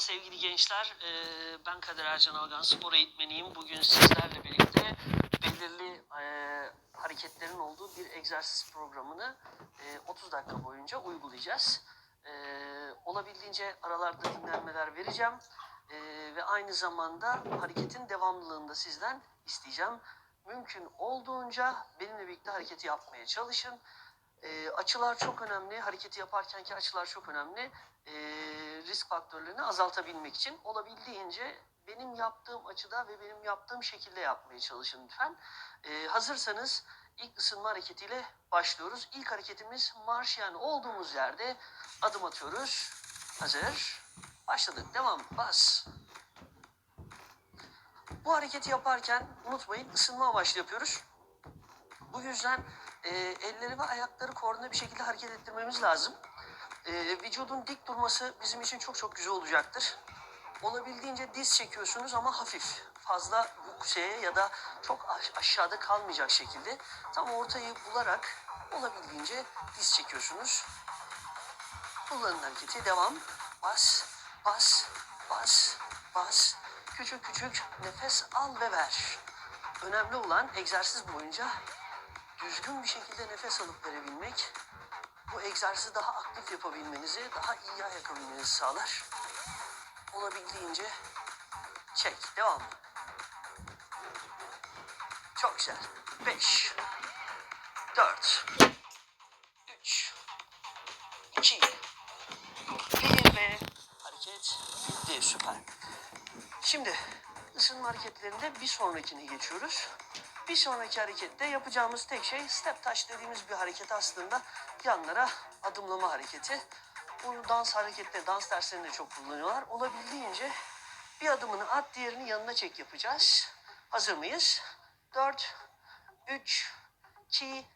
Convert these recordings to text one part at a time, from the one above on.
sevgili gençler. Ee, Ben Kadir Ercan Algan, spor eğitmeniyim. Bugün sizlerle birlikte belirli e, hareketlerin olduğu bir egzersiz programını e, 30 dakika boyunca uygulayacağız. E, Olabildiğince aralarda dinlenmeler vereceğim. E, Ve aynı zamanda hareketin devamlılığını da sizden isteyeceğim. Mümkün olduğunca benimle birlikte hareketi yapmaya çalışın. E, açılar çok önemli. Hareketi yaparkenki açılar çok önemli. E, risk faktörlerini azaltabilmek için olabildiğince benim yaptığım açıda ve benim yaptığım şekilde yapmaya çalışın lütfen. E, hazırsanız ilk ısınma hareketiyle başlıyoruz. İlk hareketimiz marş yani olduğumuz yerde adım atıyoruz. Hazır. Başladık. Devam. Bas. Bu hareketi yaparken unutmayın ısınma amaçlı yapıyoruz. Bu yüzden e, elleri ve ayakları koordine bir şekilde hareket ettirmemiz lazım. E, vücudun dik durması bizim için çok çok güzel olacaktır. Olabildiğince diz çekiyorsunuz ama hafif. Fazla şeye ya da çok aş- aşağıda kalmayacak şekilde tam ortayı bularak olabildiğince diz çekiyorsunuz. Kullanın hareketi. Devam. Bas, bas, bas, bas. Küçük küçük nefes al ve ver. Önemli olan egzersiz boyunca düzgün bir şekilde nefes alıp verebilmek. Bu egzersizi daha aktif yapabilmenizi, daha iyi yakabilmenizi sağlar. Olabildiğince çek. Devam. Çok güzel. Beş, dört, üç, iki, bir ve hareket bitti. Süper. Şimdi ısınma hareketlerinde bir sonrakine geçiyoruz. Bir sonraki harekette yapacağımız tek şey step touch dediğimiz bir hareket aslında yanlara adımlama hareketi. Bunu dans hareketleri, dans derslerinde çok kullanıyorlar. Olabildiğince bir adımını at, diğerini yanına çek yapacağız. Hazır mıyız? 4, 3, 2,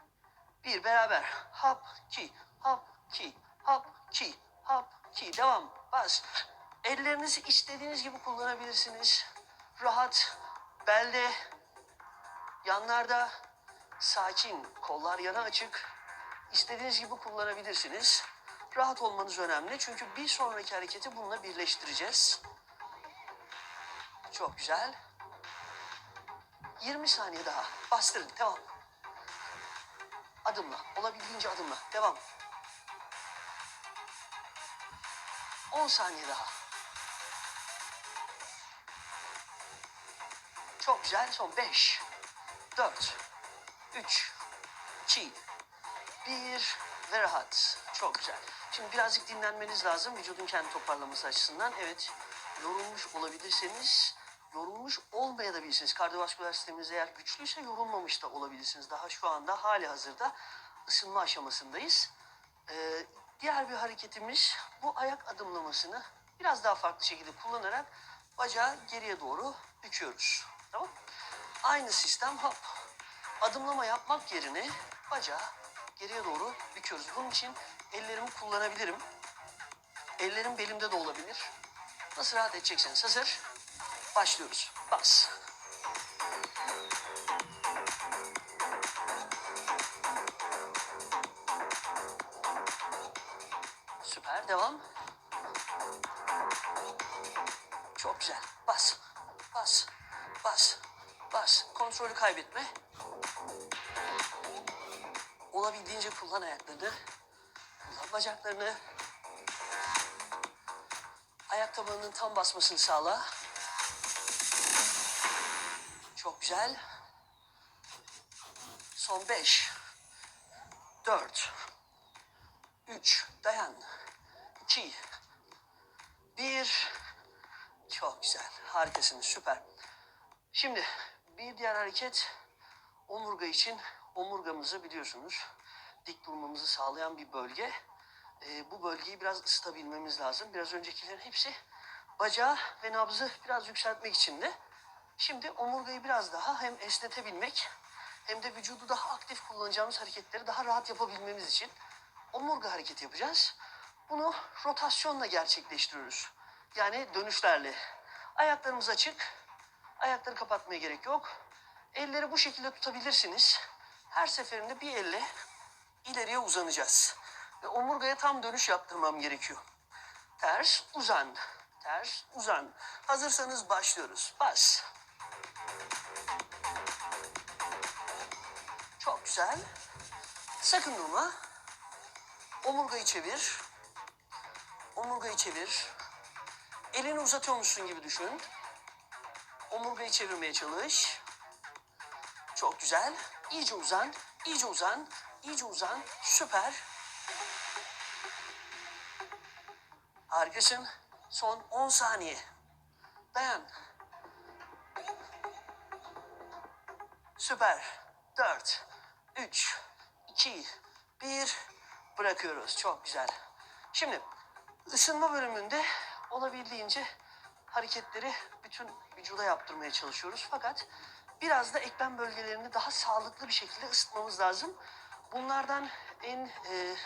1 beraber. Hop, ki, hop, ki, hop, ki, hop, ki. Devam. Bas. Ellerinizi istediğiniz gibi kullanabilirsiniz. Rahat, belde, yanlarda, sakin, kollar yana açık. İstediğiniz gibi kullanabilirsiniz. Rahat olmanız önemli çünkü bir sonraki hareketi bununla birleştireceğiz. Çok güzel. 20 saniye daha. Bastırın. Devam. Adımla. Olabildiğince adımla. Devam. 10 saniye daha. Çok güzel. Son 5, 4, 3, 2, 1 ve rahat. Çok güzel. Şimdi birazcık dinlenmeniz lazım vücudun kendi toparlaması açısından. Evet, yorulmuş olabilirseniz, yorulmuş olmayabilirsiniz. Kardiyovasküler sisteminiz eğer güçlüyse yorulmamış da olabilirsiniz. Daha şu anda hali hazırda ısınma aşamasındayız. Ee, diğer bir hareketimiz bu ayak adımlamasını biraz daha farklı şekilde kullanarak bacağı geriye doğru büküyoruz. Tamam Aynı sistem hop. Adımlama yapmak yerine bacağı geriye doğru büküyoruz. Bunun için ellerimi kullanabilirim. Ellerim belimde de olabilir. Nasıl rahat edecekseniz hazır. Başlıyoruz. Bas. Süper devam. Kaybetme. Olabildiğince kullan ayaklarını. Kullan bacaklarını. Ayak tabanının tam basmasını sağla. Çok güzel. Son beş. Dört. Üç. Dayan. İki. Bir. Çok güzel. Harikasınız. Süper. Şimdi bir diğer hareket omurga için omurgamızı biliyorsunuz dik durmamızı sağlayan bir bölge. Ee, bu bölgeyi biraz ısıtabilmemiz lazım. Biraz öncekilerin hepsi bacağı ve nabzı biraz yükseltmek için de. Şimdi omurgayı biraz daha hem esnetebilmek hem de vücudu daha aktif kullanacağımız hareketleri daha rahat yapabilmemiz için omurga hareketi yapacağız. Bunu rotasyonla gerçekleştiriyoruz. Yani dönüşlerle. Ayaklarımız açık. Ayakları kapatmaya gerek yok. Elleri bu şekilde tutabilirsiniz. Her seferinde bir elle ileriye uzanacağız. Ve omurgaya tam dönüş yaptırmam gerekiyor. Ters uzan. ters, uzan. Hazırsanız başlıyoruz. Bas. Çok güzel. Sakın durma. Omurgayı çevir. Omurgayı çevir. Elini uzatıyormuşsun gibi düşün. Omurgayı çevirmeye çalış. Çok güzel. İyice uzan, iyice uzan, iyice uzan. Süper. Harikasın. Son 10 saniye. Dayan. Süper. 4, 3, 2, 1. Bırakıyoruz. Çok güzel. Şimdi ısınma bölümünde olabildiğince hareketleri bütün vücuda yaptırmaya çalışıyoruz. Fakat biraz da eklem bölgelerini daha sağlıklı bir şekilde ısıtmamız lazım. Bunlardan en e,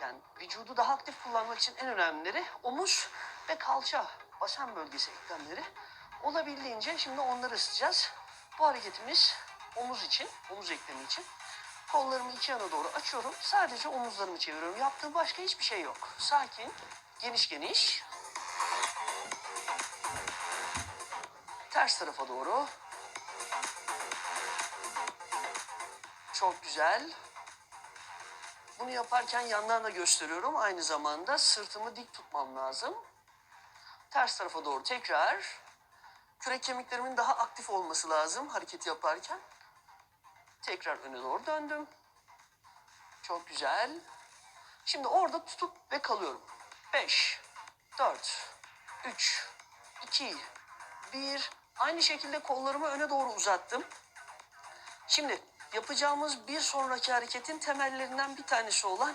yani vücudu daha aktif kullanmak için en önemlileri omuz ve kalça, basen bölgesi eklemleri. Olabildiğince şimdi onları ısıtacağız. Bu hareketimiz omuz için, omuz eklemi için. Kollarımı iki yana doğru açıyorum. Sadece omuzlarımı çeviriyorum. Yaptığım başka hiçbir şey yok. Sakin, geniş geniş. Ters tarafa doğru. Çok güzel. Bunu yaparken yandan da gösteriyorum. Aynı zamanda sırtımı dik tutmam lazım. Ters tarafa doğru tekrar. Kürek kemiklerimin daha aktif olması lazım hareket yaparken. Tekrar öne doğru döndüm. Çok güzel. Şimdi orada tutup ve kalıyorum. 5, 4, 3, 2, 1. Aynı şekilde kollarımı öne doğru uzattım. Şimdi yapacağımız bir sonraki hareketin temellerinden bir tanesi olan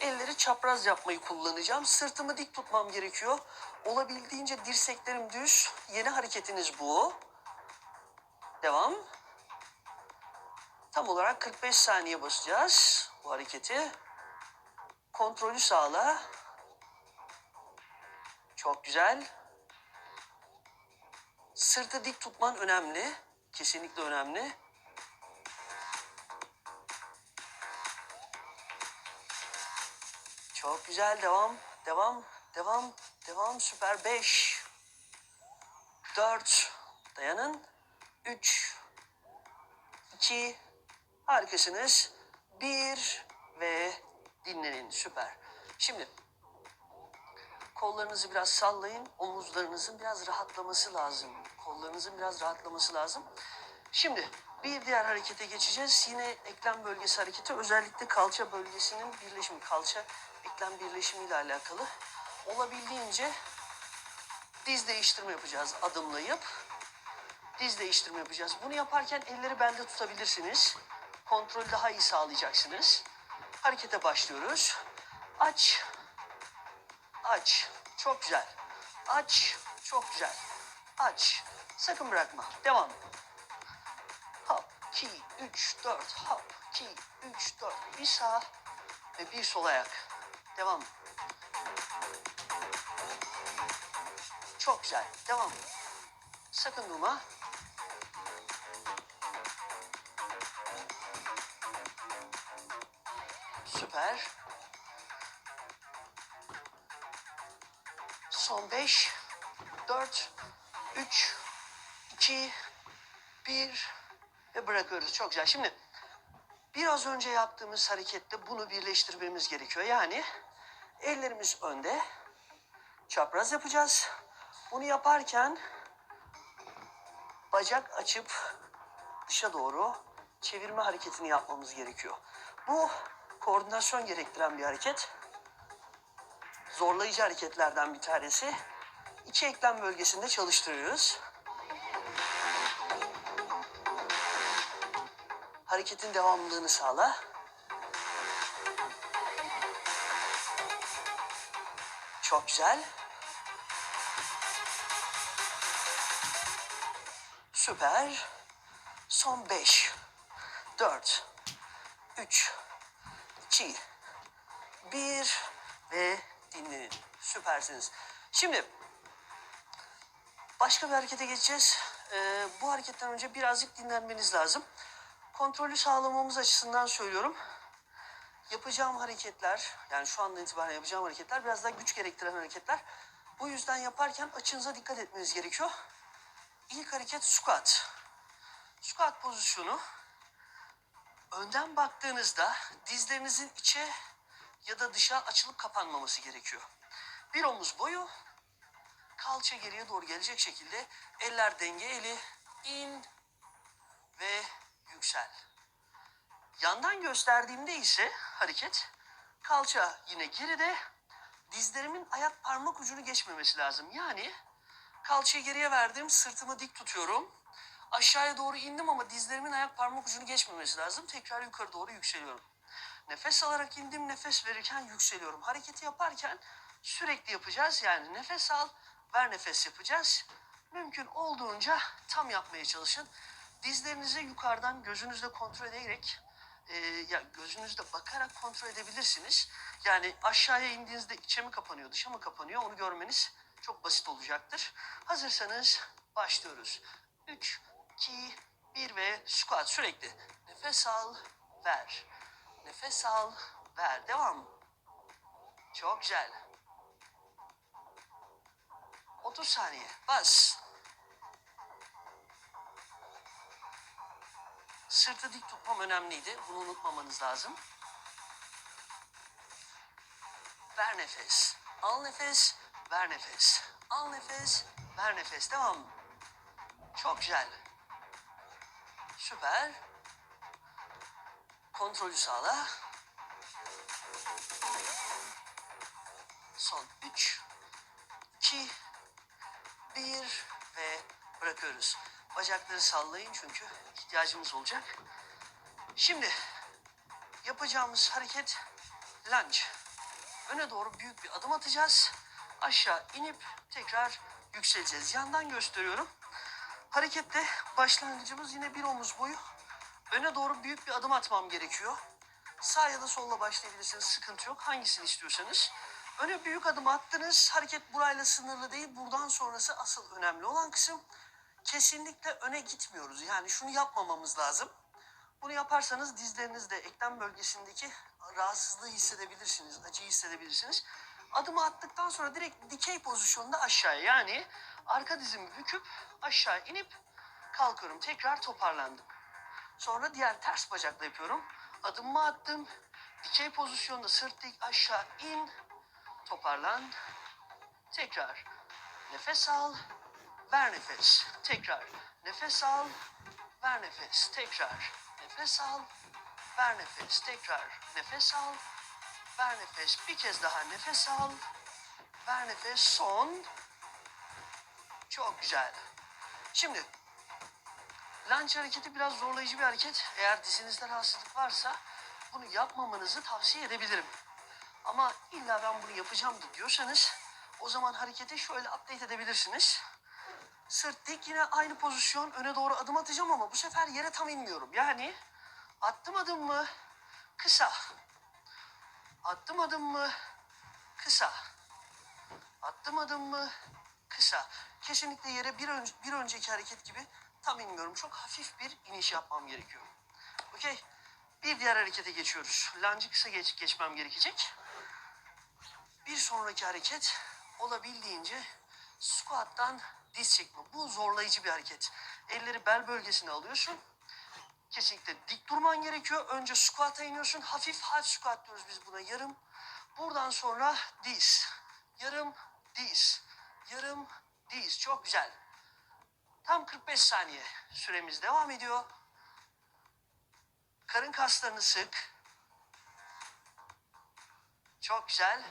elleri çapraz yapmayı kullanacağım. Sırtımı dik tutmam gerekiyor. Olabildiğince dirseklerim düz. Yeni hareketiniz bu. Devam. Tam olarak 45 saniye basacağız bu hareketi. Kontrolü sağla. Çok güzel. Sırtı dik tutman önemli. Kesinlikle önemli. Çok güzel. Devam. Devam. Devam. Devam. Süper. 5 4 Dayanın. 3 2 Harikasınız. 1 ve dinlenin. Süper. Şimdi kollarınızı biraz sallayın. Omuzlarınızın biraz rahatlaması lazım. Kollarınızın biraz rahatlaması lazım. Şimdi bir diğer harekete geçeceğiz. Yine eklem bölgesi hareketi. Özellikle kalça bölgesinin birleşimi. Kalça eklem birleşimiyle alakalı. Olabildiğince diz değiştirme yapacağız adımlayıp. Diz değiştirme yapacağız. Bunu yaparken elleri belde tutabilirsiniz. Kontrolü daha iyi sağlayacaksınız. Harekete başlıyoruz. Aç. Aç. Çok güzel. Aç. Çok güzel. Aç. Sakın bırakma. Devam. Hop. 2, 3, 4. Hop. 2, 3, 4. Bir sağ ve bir sol ayak. Devam. Çok güzel. Devam. Sakın durma. Süper. Son beş, dört, üç, iki, bir ve bırakıyoruz. Çok güzel. Şimdi biraz önce yaptığımız harekette bunu birleştirmemiz gerekiyor. Yani ellerimiz önde. Çapraz yapacağız. Bunu yaparken bacak açıp dışa doğru çevirme hareketini yapmamız gerekiyor. Bu koordinasyon gerektiren bir hareket. Zorlayıcı hareketlerden bir tanesi. İki eklem bölgesinde çalıştırıyoruz. Hareketin devamlılığını sağla. Çok güzel. Süper. Son beş, dört, üç, iki, bir ve dinlenin. Süpersiniz. Şimdi başka bir harekete geçeceğiz. Ee, bu hareketten önce birazcık dinlenmeniz lazım. Kontrolü sağlamamız açısından söylüyorum. Yapacağım hareketler, yani şu andan itibaren yapacağım hareketler biraz daha güç gerektiren hareketler. Bu yüzden yaparken açınıza dikkat etmeniz gerekiyor. İlk hareket squat. Squat pozisyonu önden baktığınızda dizlerinizin içe ya da dışa açılıp kapanmaması gerekiyor. Bir omuz boyu kalça geriye doğru gelecek şekilde eller denge eli in ve yüksel. Yandan gösterdiğimde ise hareket kalça yine geride dizlerimin ayak parmak ucunu geçmemesi lazım. Yani kalçayı geriye verdim sırtımı dik tutuyorum. Aşağıya doğru indim ama dizlerimin ayak parmak ucunu geçmemesi lazım. Tekrar yukarı doğru yükseliyorum. Nefes alarak indim, nefes verirken yükseliyorum. Hareketi yaparken sürekli yapacağız. Yani nefes al, ver nefes yapacağız. Mümkün olduğunca tam yapmaya çalışın. Dizlerinizi yukarıdan gözünüzle kontrol ederek, e, ya gözünüzle bakarak kontrol edebilirsiniz. Yani aşağıya indiğinizde içe mi kapanıyor, dışa mı kapanıyor onu görmeniz çok basit olacaktır. Hazırsanız başlıyoruz. 3, 2, 1 ve squat sürekli. Nefes al, ver. Nefes al, ver. Devam. Çok güzel. 30 saniye. Bas. Sırtı dik tutmam önemliydi. Bunu unutmamanız lazım. Ver nefes. Al nefes. Ver nefes. Al nefes. Ver nefes. Devam. Çok güzel. Süper. Kontrolü sağla. Son 3, 2, 1 ve bırakıyoruz. Bacakları sallayın çünkü ihtiyacımız olacak. Şimdi yapacağımız hareket lunge. Öne doğru büyük bir adım atacağız. Aşağı inip tekrar yükseleceğiz. Yandan gösteriyorum. Harekette başlangıcımız yine bir omuz boyu. Öne doğru büyük bir adım atmam gerekiyor. Sağ ya da solla başlayabilirsiniz. Sıkıntı yok. Hangisini istiyorsanız. Öne büyük adım attınız. Hareket burayla sınırlı değil. Buradan sonrası asıl önemli olan kısım. Kesinlikle öne gitmiyoruz. Yani şunu yapmamamız lazım. Bunu yaparsanız dizlerinizde eklem bölgesindeki rahatsızlığı hissedebilirsiniz. Acıyı hissedebilirsiniz. Adımı attıktan sonra direkt dikey pozisyonda aşağıya yani arka dizimi büküp aşağı inip kalkıyorum. Tekrar toparlandım. Sonra diğer ters bacakla yapıyorum. Adımımı attım. Dikey pozisyonda sırt dik aşağı in. Toparlan. Tekrar. Nefes al. Ver nefes. Tekrar. Nefes al. Ver nefes. Tekrar. Nefes al. Ver nefes. Tekrar. Nefes al. Ver nefes. Bir kez daha nefes al. Ver nefes. Son. Çok güzel. Şimdi Lunge hareketi biraz zorlayıcı bir hareket. Eğer dizinizde rahatsızlık varsa bunu yapmamanızı tavsiye edebilirim. Ama illa ben bunu yapacağım diyorsanız o zaman hareketi şöyle update edebilirsiniz. Sırt dik yine aynı pozisyon öne doğru adım atacağım ama bu sefer yere tam inmiyorum. Yani attım adım mı kısa. Attım adım mı kısa. Attım adım mı kısa. Kesinlikle yere bir, ön- bir önceki hareket gibi tam inmiyorum. Çok hafif bir iniş yapmam gerekiyor. Okey. Bir diğer harekete geçiyoruz. Lunge'ı kısa geç, geçmem gerekecek. Bir sonraki hareket olabildiğince squat'tan diz çekme. Bu zorlayıcı bir hareket. Elleri bel bölgesine alıyorsun. Kesinlikle dik durman gerekiyor. Önce squat'a iniyorsun. Hafif half squat diyoruz biz buna. Yarım. Buradan sonra diz. Yarım diz. Yarım diz. Çok güzel. Tam 45 saniye süremiz devam ediyor. Karın kaslarını sık. Çok güzel.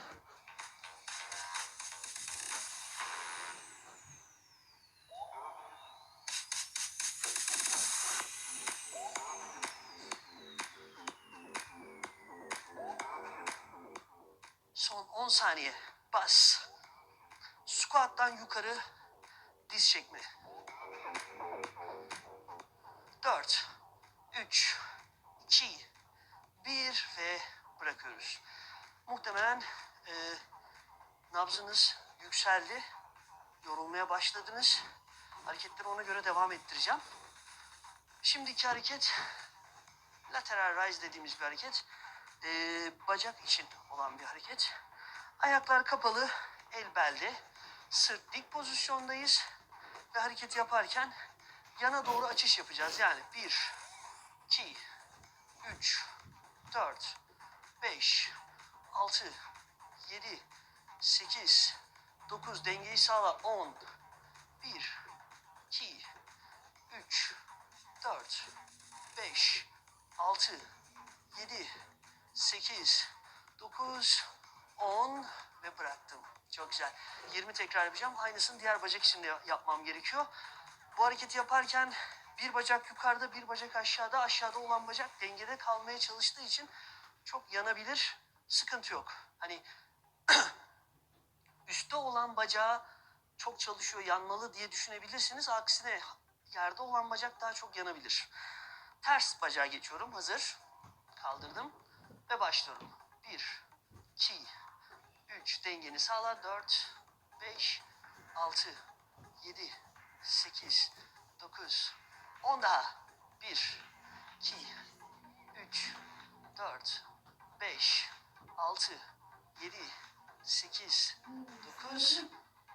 Yükseldi. Yorulmaya başladınız. Hareketleri ona göre devam ettireceğim. Şimdiki hareket lateral rise dediğimiz bir hareket. E, bacak için olan bir hareket. Ayaklar kapalı, el belde. Sırt dik pozisyondayız. Ve hareketi yaparken yana doğru açış yapacağız. Yani 1, 2, 3, 4, 5, 6, 7, 8, 9 dengeyi sağla 10, 1, 2, 3, 4, 5, 6, 7, 8, 9, 10 ve bıraktım. Çok güzel. 20 tekrar yapacağım. Aynısını diğer bacak için de yapmam gerekiyor. Bu hareketi yaparken bir bacak yukarıda, bir bacak aşağıda. Aşağıda olan bacak dengede kalmaya çalıştığı için çok yanabilir. Sıkıntı yok. Hani üstte olan bacağı çok çalışıyor, yanmalı diye düşünebilirsiniz. Aksine yerde olan bacak daha çok yanabilir. Ters bacağa geçiyorum. Hazır. Kaldırdım ve başlıyorum. 1, 2, 3 dengeni sağla. 4, 5, 6, 7, 8, 9, 10 daha. 1, 2, 3, 4, 5, 6, 7, 8, 9,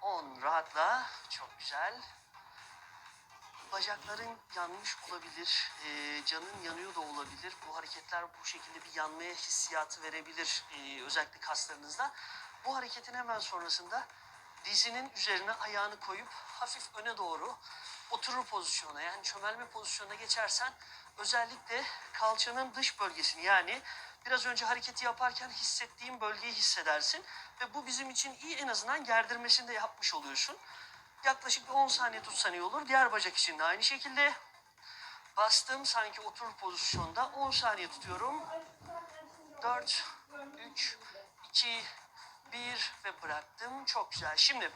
10. Rahatla. Çok güzel. Bacakların yanmış olabilir, eee, canın yanıyor da olabilir. Bu hareketler bu şekilde bir yanmaya hissiyatı verebilir eee, özellikle kaslarınızda. Bu hareketin hemen sonrasında dizinin üzerine ayağını koyup hafif öne doğru oturur pozisyona yani çömelme pozisyonuna geçersen özellikle kalçanın dış bölgesini yani biraz önce hareketi yaparken hissettiğin bölgeyi hissedersin ve bu bizim için iyi en azından gerdirmesini de yapmış oluyorsun. Yaklaşık bir 10 saniye tutsan iyi olur. Diğer bacak için de aynı şekilde. Bastım sanki oturur pozisyonda. 10 saniye tutuyorum. 4, 3, 2, 1 ve bıraktım. Çok güzel. Şimdi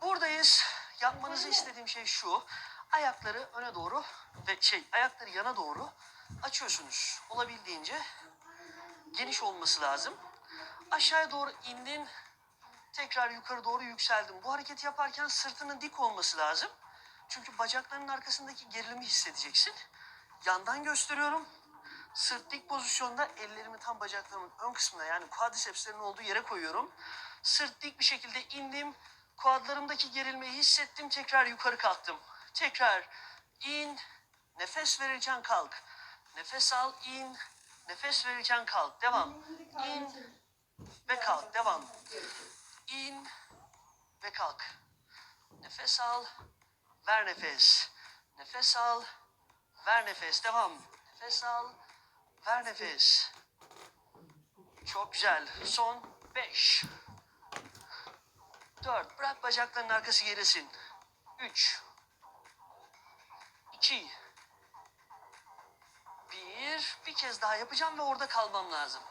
buradayız. Yapmanızı istediğim şey şu. Ayakları öne doğru ve şey ayakları yana doğru açıyorsunuz. Olabildiğince geniş olması lazım. Aşağıya doğru indin. Tekrar yukarı doğru yükseldim. Bu hareketi yaparken sırtının dik olması lazım. Çünkü bacaklarının arkasındaki gerilimi hissedeceksin. Yandan gösteriyorum. Sırt dik pozisyonda ellerimi tam bacaklarımın ön kısmına yani quadricepslerin olduğu yere koyuyorum. Sırt dik bir şekilde indim. Kuadlarımdaki gerilmeyi hissettim. Tekrar yukarı kalktım. Tekrar in. Nefes verirken kalk. Nefes al, in. Nefes verirken kalk. Devam. İn ve kalk. Devam. İn ve kalk. Nefes al, ver nefes. Nefes al, ver nefes. Devam. Nefes al, ver nefes. Çok güzel. Son beş. Dört. Bırak bacakların arkası gerisin. Üç. İki. Bir. Bir kez daha yapacağım ve orada kalmam lazım.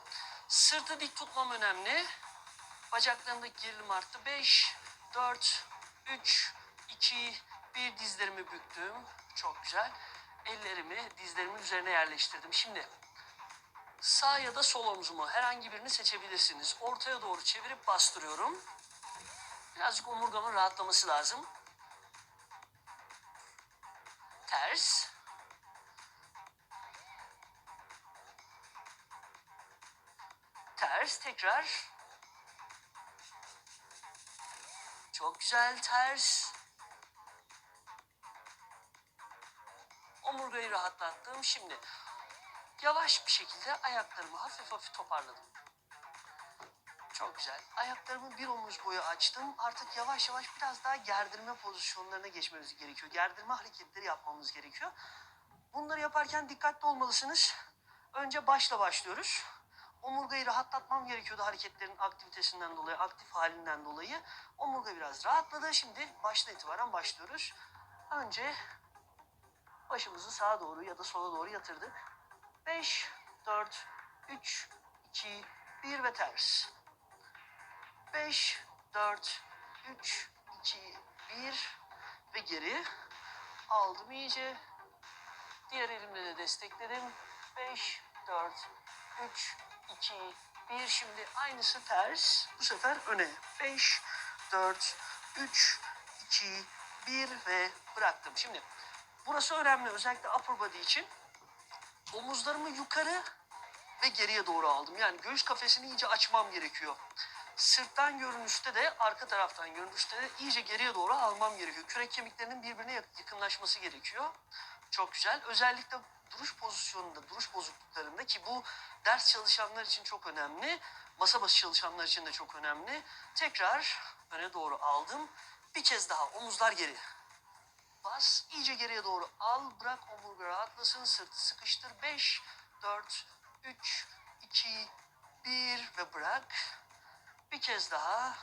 Sırtı dik tutmam önemli. Bacaklarımdaki gerilim arttı. 5, 4, 3, 2, 1 dizlerimi büktüm. Çok güzel. Ellerimi dizlerimin üzerine yerleştirdim. Şimdi sağ ya da sol omzumu herhangi birini seçebilirsiniz. Ortaya doğru çevirip bastırıyorum. Birazcık omurgamın rahatlaması lazım. Ters. Ters tekrar. Çok güzel ters. Omurgayı rahatlattım. Şimdi yavaş bir şekilde ayaklarımı hafif hafif toparladım. Çok güzel. Ayaklarımı bir omuz boyu açtım. Artık yavaş yavaş biraz daha gerdirme pozisyonlarına geçmemiz gerekiyor. Gerdirme hareketleri yapmamız gerekiyor. Bunları yaparken dikkatli olmalısınız. Önce başla başlıyoruz. Omurgayı rahatlatmam gerekiyordu hareketlerin aktivitesinden dolayı, aktif halinden dolayı. Omurga biraz rahatladı. Şimdi başta itibaren başlıyoruz. Önce başımızı sağa doğru ya da sola doğru yatırdık. 5, 4, 3, 2, 1 ve ters. 5, 4, 3, 2, 1 ve geri. Aldım iyice. Diğer elimle de destekledim. 5, 4, 3, 2, 1. Şimdi aynısı ters. Bu sefer öne. 5, 4, 3, 2, 1 ve bıraktım. Şimdi burası önemli. Özellikle upper body için. Omuzlarımı yukarı ve geriye doğru aldım. Yani göğüs kafesini iyice açmam gerekiyor. Sırttan görünüşte de arka taraftan görünüşte de iyice geriye doğru almam gerekiyor. Kürek kemiklerinin birbirine yak- yakınlaşması gerekiyor. Çok güzel. Özellikle duruş pozisyonunda, duruş bozukluklarında ki bu ders çalışanlar için çok önemli. Masa başı çalışanlar için de çok önemli. Tekrar öne doğru aldım. Bir kez daha omuzlar geri. Bas, iyice geriye doğru al, bırak omurga rahatlasın, sırtı sıkıştır. 5, 4, 3, 2, 1 ve bırak. Bir kez daha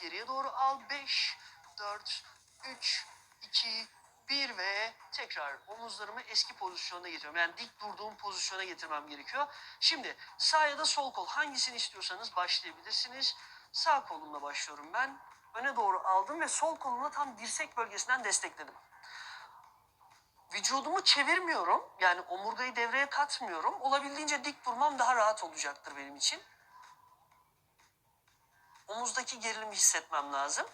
geriye doğru al. 5, 4, 3, 2, 1 ve tekrar omuzlarımı eski pozisyonda getiriyorum. Yani dik durduğum pozisyona getirmem gerekiyor. Şimdi sağ ya da sol kol hangisini istiyorsanız başlayabilirsiniz. Sağ kolumla başlıyorum ben. Öne doğru aldım ve sol kolumla tam dirsek bölgesinden destekledim. Vücudumu çevirmiyorum. Yani omurgayı devreye katmıyorum. Olabildiğince dik durmam daha rahat olacaktır benim için. Omuzdaki gerilimi hissetmem lazım.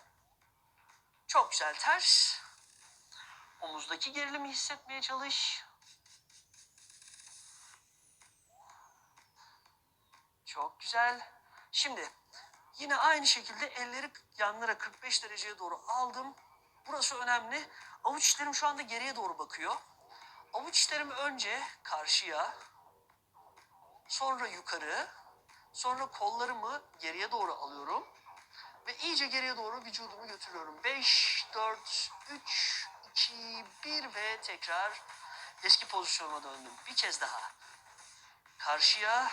Çok güzel ters. Omuzdaki gerilimi hissetmeye çalış. Çok güzel. Şimdi yine aynı şekilde elleri yanlara 45 dereceye doğru aldım. Burası önemli. Avuç içlerim şu anda geriye doğru bakıyor. Avuç içlerimi önce karşıya, sonra yukarı, sonra kollarımı geriye doğru alıyorum. Ve iyice geriye doğru vücudumu götürüyorum. 5, 4, 3, 2, 1 ve tekrar eski pozisyonuma döndüm. Bir kez daha. Karşıya,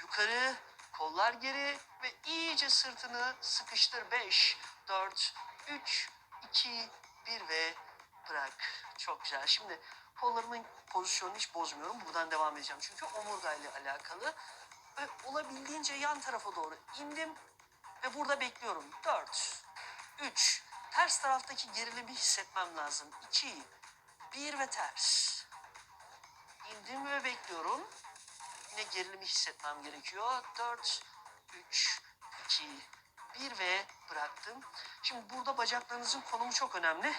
yukarı, kollar geri ve iyice sırtını sıkıştır. 5, 4, 3, 2, 1 ve bırak. Çok güzel. Şimdi kollarımın pozisyonunu hiç bozmuyorum. Buradan devam edeceğim. Çünkü omurgayla alakalı. Ve olabildiğince yan tarafa doğru indim. Ve burada bekliyorum. 4, 3, ters taraftaki gerilimi hissetmem lazım. 2, 1 ve ters. İndim ve bekliyorum. Yine gerilimi hissetmem gerekiyor. 4, 3, 2, 1 ve bıraktım. Şimdi burada bacaklarınızın konumu çok önemli.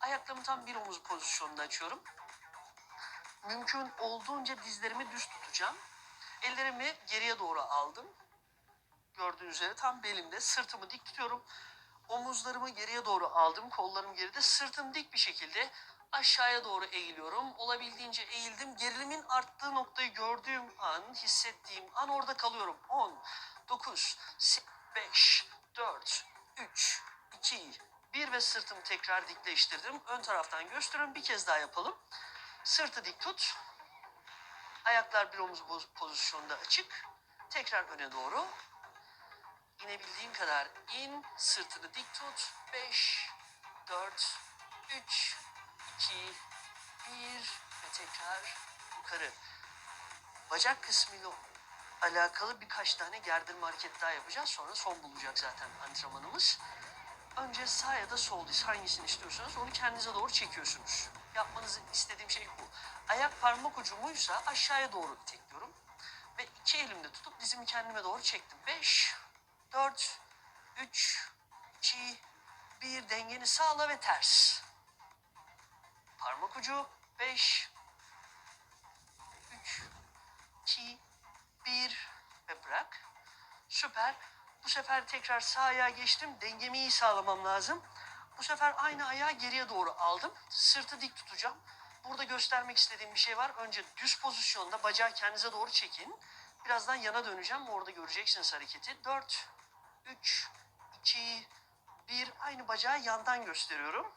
Ayaklarımı tam bir omuz pozisyonunda açıyorum. Mümkün olduğunca dizlerimi düz tutacağım. Ellerimi geriye doğru aldım. Gördüğünüz üzere tam belimde sırtımı dik tutuyorum. Omuzlarımı geriye doğru aldım. Kollarım geride. Sırtım dik bir şekilde aşağıya doğru eğiliyorum. Olabildiğince eğildim. Gerilimin arttığı noktayı gördüğüm an, hissettiğim an orada kalıyorum. 10, 9, 5, 4, 3, 2, 1 ve sırtımı tekrar dikleştirdim. Ön taraftan gösteriyorum. Bir kez daha yapalım. Sırtı dik tut. Ayaklar bir omuz pozisyonda açık. Tekrar öne doğru. İnebildiğin kadar in. Sırtını dik tut. 5, 4, 3, 2, 1 ve tekrar yukarı. Bacak kısmıyla alakalı birkaç tane gerdirme hareket daha yapacağız. Sonra son bulacak zaten antrenmanımız. Önce sağ ya da sol diz hangisini istiyorsanız onu kendinize doğru çekiyorsunuz. Yapmanızı istediğim şey bu. Ayak parmak ucumuysa aşağıya doğru itekliyorum. Ve iki elimde tutup dizimi kendime doğru çektim. 5, 4, 3, 2, 1 dengeni sağla ve ters. Parmak ucu 5, 3, 2, 1 ve bırak. Süper. Bu sefer tekrar sağ ayağa geçtim. Dengemi iyi sağlamam lazım. Bu sefer aynı ayağı geriye doğru aldım. Sırtı dik tutacağım. Burada göstermek istediğim bir şey var. Önce düz pozisyonda bacağı kendinize doğru çekin. Birazdan yana döneceğim. Orada göreceksiniz hareketi. 4, 3, 2, 1. Aynı bacağı yandan gösteriyorum.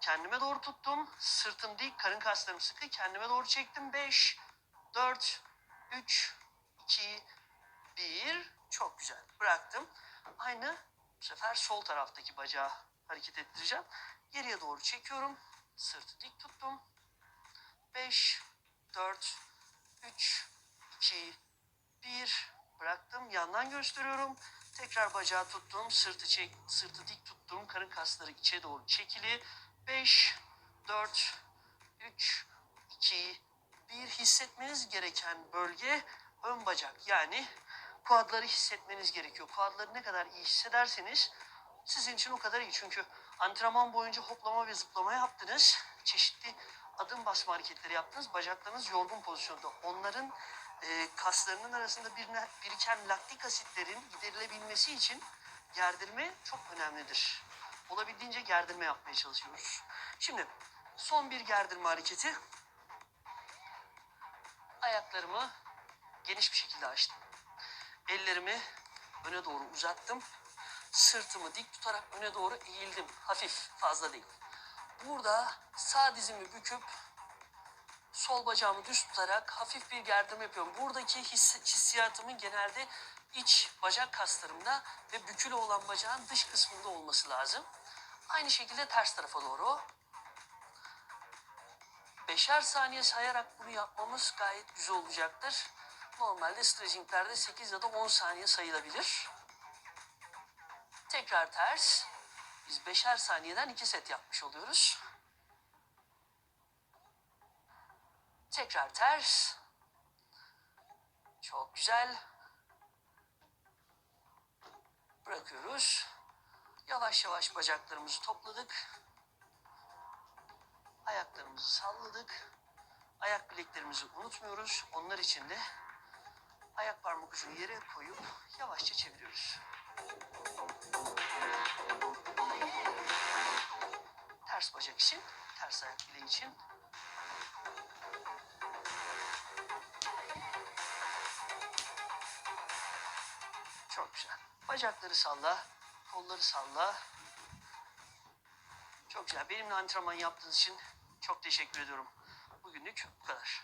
Kendime doğru tuttum. Sırtım dik, karın kaslarım sıkı. Kendime doğru çektim. 5, 4, 3, 2, 1. Çok güzel. Bıraktım. Aynı bu sefer sol taraftaki bacağı hareket ettireceğim. Geriye doğru çekiyorum. Sırtı dik tuttum. 5, 4, 3, 2, 1. Bıraktım. Yandan gösteriyorum. Tekrar bacağı tuttum. Sırtı çek, sırtı dik tuttum. Karın kasları içe doğru çekili. 5, 4, 3, 2, 1. Hissetmeniz gereken bölge ön bacak. Yani kuadları hissetmeniz gerekiyor. Kuadları ne kadar iyi hissederseniz sizin için o kadar iyi. Çünkü antrenman boyunca hoplama ve zıplama yaptınız. Çeşitli adım basma hareketleri yaptınız. Bacaklarınız yorgun pozisyonda. Onların e, kaslarının arasında birine, biriken laktik asitlerin giderilebilmesi için gerdirme çok önemlidir. Olabildiğince gerdirme yapmaya çalışıyoruz. Şimdi son bir gerdirme hareketi. Ayaklarımı geniş bir şekilde açtım. Ellerimi öne doğru uzattım. Sırtımı dik tutarak öne doğru eğildim. Hafif, fazla değil. Burada sağ dizimi büküp sol bacağımı düz tutarak hafif bir gerdirme yapıyorum. Buradaki his, hissiyatımın genelde iç bacak kaslarımda ve bükülü olan bacağın dış kısmında olması lazım. Aynı şekilde ters tarafa doğru. Beşer saniye sayarak bunu yapmamız gayet güzel olacaktır. Normalde stretchinglerde 8 ya da 10 saniye sayılabilir. Tekrar ters. Biz beşer saniyeden iki set yapmış oluyoruz. Tekrar ters. Çok güzel. Bırakıyoruz. Yavaş yavaş bacaklarımızı topladık. Ayaklarımızı salladık. Ayak bileklerimizi unutmuyoruz. Onlar için de ayak parmak ucunu yere koyup yavaşça çeviriyoruz. Ters bacak için, ters ayak bileği için Bacakları salla, kolları salla. Çok güzel. Benimle antrenman yaptığınız için çok teşekkür ediyorum. Bugünlük bu kadar.